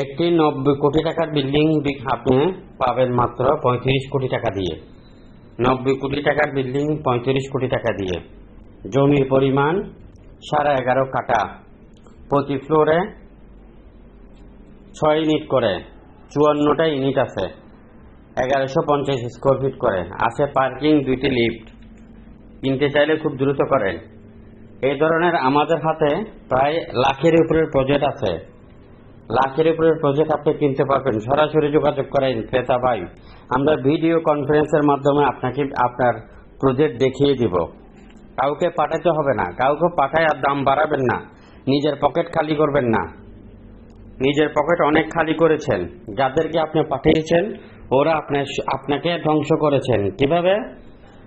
একটি নব্বই কোটি টাকার বিল্ডিং আপনি পাবেন মাত্র পঁয়ত্রিশ কোটি টাকা দিয়ে। নব্বই কোটি টাকার বিল্ডিং, পঁয়ত্রিশ কোটি টাকা দিয়ে। জমির পরিমাণ, সাড়ে এগারো কাটা প্রতি ফ্লোরে ছয় ইউনিট করে। চুয়ান্নটা ইউনিট আছে। এগারোশো পঞ্চাশ স্কোয়ার ফিট করে। আছে পার্কিং, দুইটি লিফট। কিনতে চাইলে খুব দ্রুত করেন। এই ধরনের আমাদের হাতে প্রায় লাখের উপরের প্রজেক্ট আছে। লাখের উপরে প্রজেক্ট আপনি কিনতে পারবেন। সরাসরি যোগাযোগ করেন ক্রেতা ভাই। আমরা ভিডিও কনফারেন্সের মাধ্যমে আপনাকে, আপনার প্রজেক্ট দেখিয়ে দিব। কাউকে পাঠাতে হবে না। কাউকে পাঠায় আর দাম বাড়াবেন না। নিজের পকেট খালি করবেন না। নিজের পকেট অনেক খালি করেছেন। যাদেরকে আপনি পাঠিয়েছেন, ওরা আপনার আপনাকে ধ্বংস করেছেন। কীভাবে?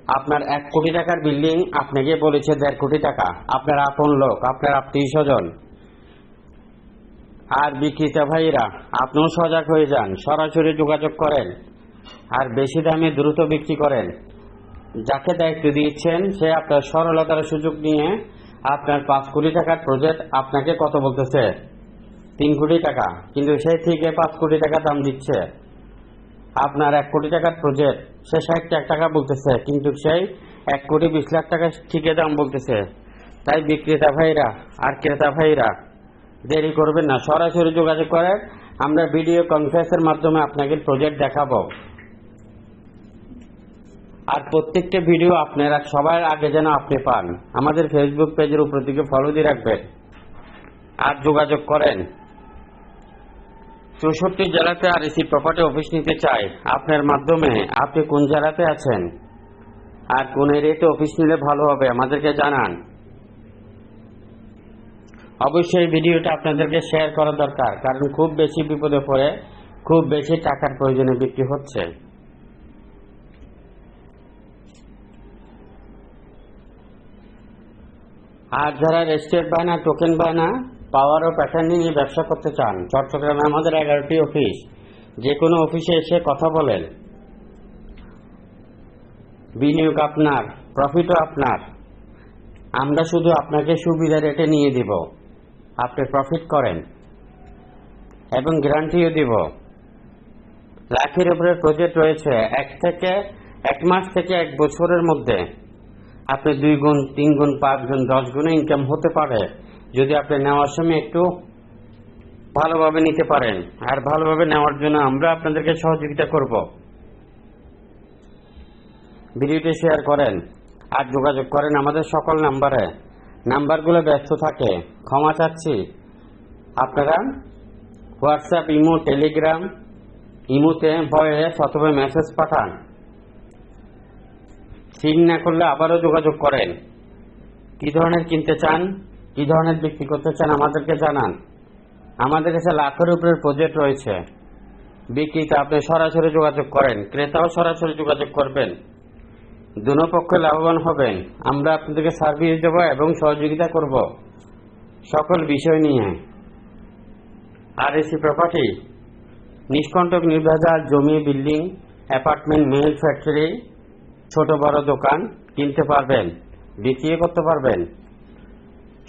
আপনার এক কোটি টাকার বিল্ডিং আপনাকে বলেছে দেড় কোটি টাকা। আপনার আপন লোক, আপনার আত্মীয় স্বজন। আর বিক্রেতা ভাইরা, আপনিও সজাগ হয়ে যান, সরাসরি যোগাযোগ করেন। আর বেশি দামে দ্রুত বিক্রি করেন। যাকে দায়িত্ব দিয়েছেন, সে আপনার সরলতার সুযোগ নিয়ে আপনার পাঁচ কোটি টাকার প্রজেক্ট আপনাকে কত বলতেছে? তিন কোটি টাকা। কিন্তু সে থেকে পাঁচ কোটি টাকা দাম দিচ্ছে। আপনার এক কোটি টাকার প্রজেক্ট সে ষাট লাখ টাকা বলতেছে, কিন্তু সেই এক কোটি বিশ লাখ টাকা ঠিকই দাম বলতেছে। তাই বিক্রেতা ভাইরা, আর ক্রেতা ভাইরা দেরি করবেন না। সরাসরি যোগাযোগ করেন। আমরা ভিডিও কনফারেন্সের মাধ্যমে আপনাকে প্রজেক্ট দেখাবো। আর প্রত্যেকটা ভিডিও আপনারা সবার আগে যেন আপনি পান। আমাদের ফেসবুক পেজের উপর দিকে ফলো দিয়ে রাখবেন। আর যোগাযোগ করেন। চৌষট্টি জেলাতে আর এসি প্রপার্টি অফিস নিতে চাই। আপনার মাধ্যমে আপনি কোন জেলাতে আছেন? আর কোন এরিয়াতে অফিস নিলে ভালো হবে, আমাদেরকে জানান। অবশ্যই ভিডিওটা আপনাদেরকে শেয়ার করা দরকার, কারণ খুব বেশি বিপদে পড়ে খুব বেশি টাকার প্রয়োজনে বিক্রি হচ্ছে। আর যারা রেজিস্টার্ড বায়না টোকেন বায়না পাওয়ার ও প্যাটার্ন নিয়ে ব্যবসা করতে চান, চট্টগ্রামে আমাদের এগারোটি অফিস যে কোনো অফিসে এসে কথা বলেন। বিনিয়োগ আপনার প্রফিটও আপনার। আমরা শুধু আপনাকে সুবিধা রেটে নিয়ে দিব। আপনি প্রফিট করেন এবং গ্যারান্টিও দিব। লাখের উপরে প্রজেক্ট রয়েছে এক থেকে এক মাস থেকে এক বছরের মধ্যে। আপনি দুই গুণ, তিন গুণ, পাঁচ গুণ, দশ গুণে ইনকাম হতে পারে। যদি আপনি নেওয়ার সময় একটু ভালোভাবে নিতে পারেন, আর ভালোভাবে নেওয়ার জন্য আমরা আপনাদেরকে সহযোগিতা করব। ভিডিওটি শেয়ার করেন, আর যোগাযোগ করেন আমাদের সকল নাম্বারে নাম্বারগুলো ব্যস্ত থাকে, ক্ষমা চাচ্ছি। আপনারা হোয়াটসঅ্যাপ, ইমো, টেলিগ্রাম, ইমোতে ভয়েস অথবা মেসেজ পাঠান। সিন না করলে আবারও যোগাযোগ করেন। কি ধরনের কিনতে চান, কি ধরনের বিক্রি করতে চান আমাদেরকে জানান। আমাদের কাছে লাখের উপরের প্রজেক্ট রয়েছে। বিক্রিতে আপনি সরাসরি যোগাযোগ করেন, ক্রেতাও সরাসরি যোগাযোগ করবেন। দুনো পক্ষে লাভবান হবেন। আমরা আপনাদেরকে সার্ভিস দেব এবং সহযোগিতা করব। সকল বিষয় নিয়ে। আর এসি প্রপার্টি নিষ্কণ্টক নির্ভেজাল জমি, বিল্ডিং অ্যাপার্টমেন্ট মিল ফ্যাক্টরি ছোট বড় দোকান কিনতে পারবেন বিক্রি করতে পারবেন।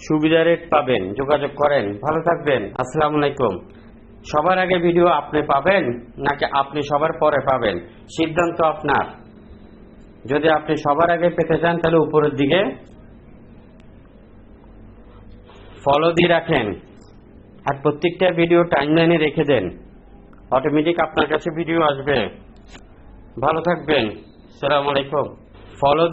সুবিধা রেট পাবেন, যোগাযোগ করেন। ভালো থাকবেন। আসসালামু আলাইকুম। সবার আগে ভিডিও আপনি পাবেন, নাকি আপনি সবার পরে পাবেন? সিদ্ধান্ত আপনার। যদি আপনি সবার আগে পেতে চান, তাহলে উপরের দিকে ফলো দিয়ে রাখেন। আর প্রত্যেকটা ভিডিও টাইমলাইনে রেখে দেন। অটোমেটিক আপনার কাছে ভিডিও আসবে। ভালো থাকবেন। সালাম আলাইকুম। ফলো